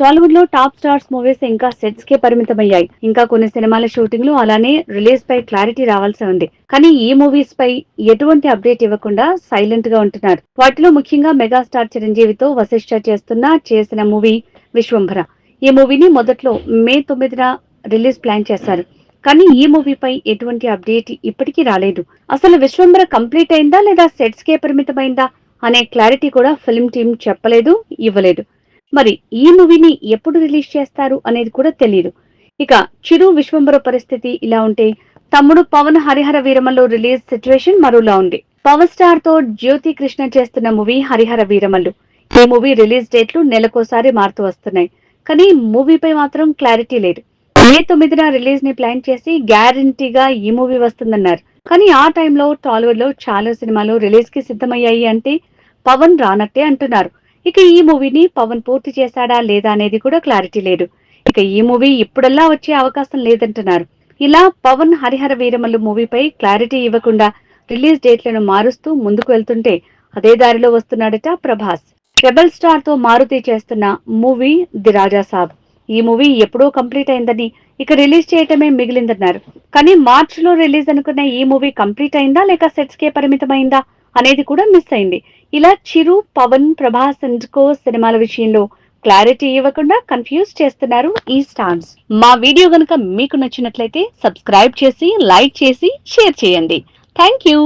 టాలీవుడ్లో top stars movies ఇంకా sets కే పరిమితమయ్యాయి. ఇంకా కొన్ని సినిమాల షూటింగ్లు అలానే రిలీజ్ పై క్లారిటీ రావాల్సి ఉంది. కానీ ఈ మూవీస్ పై ఎటువంటి అప్డేట్ ఇవ్వకుండా సైలెంట్గా ఉంటున్నారు. వాటిలో ముఖ్యంగా మెగాస్టార్ చిరంజీవితో వశిష్ఠ చేస్తున్న చేసిన మూవీ విశ్వంభర. ఈ మూవీని మొదట్లో మే తొమ్మిదిన రిలీజ్ ప్లాన్ చేశారు. కానీ ఈ మూవీపై ఎటువంటి అప్డేట్ ఇప్పటికీ రాలేదు. అసలు విశ్వంభర కంప్లీట్ అయిందా లేదా సెట్స్ కే పరిమితమైందా అనే క్లారిటీ కూడా ఫిల్మ్ టీం చెప్పలేదు ఇవ్వలేదు. మరి ఈ మూవీని ఎప్పుడు రిలీజ్ చేస్తారు అనేది కూడా తెలియదు ఇక చిరు విశ్వంబర పరిస్థితి ఇలా ఉంటే తమ్ముడు పవన్ హరిహర వీరమల్లు రిలీజ్ సిచ్యువేషన్ మరోలా ఉంది. పవర్ స్టార్తో జ్యోతి కృష్ణ చేస్తున్న మూవీ హరిహర వీరమల్లు. ఈ మూవీ రిలీజ్ డేట్లు నెలకోసారి మారుతూ వస్తున్నాయి. కానీ మూవీపై మాత్రం క్లారిటీ లేదు. మే తొమ్మిదిన రిలీజ్ని ప్లాన్ చేసి గ్యారంటీగా ఈ మూవీ వస్తుందన్నారు. కానీ ఆ టైంలో టాలీవుడ్లో చాలా సినిమాలు రిలీజ్కి సిద్ధమయ్యాయి అంటే పవన్ రానట్టే అంటున్నారు. ఇక ఈ మూవీని పవన్ పూర్తి చేశాడా లేదా అనేది కూడా క్లారిటీ లేదు. ఇక ఈ మూవీ ఇప్పుడల్లా వచ్చే అవకాశం లేదంటున్నారు. ఇలా పవన్ హరిహర వీరమల్లు మూవీపై క్లారిటీ ఇవ్వకుండా రిలీజ్ డేట్లను మారుస్తూ ముందుకు వెళ్తుంటే అదే దారిలో వస్తున్నాడట ప్రభాస్. రెబల్ స్టార్తో మారుతి చేస్తున్న మూవీ ది రాజా సాబ్. ఈ మూవీ ఎప్పుడో కంప్లీట్ అయిందని ఇక రిలీజ్ చేయటమే మిగిలిందన్నారు. కానీ మార్చ్లో రిలీజ్ అనుకున్న ఈ మూవీ కంప్లీట్ అయిందా లేక సెట్స్ కే పరిమితమైందా అనేది కూడా మిస్ అయింది. ఇలా చిరు పవన్ ప్రభాస్ అండ్ కో సినిమాల విషయంలో క్లారిటీ ఇవ్వకుండా కన్ఫ్యూజ్ చేస్తున్నారు ఈ స్టార్స్ మా వీడియో గనుక మీకు నచ్చినట్లయితే సబ్స్క్రైబ్ చేసి లైక్ చేసి షేర్ చేయండి. Thank you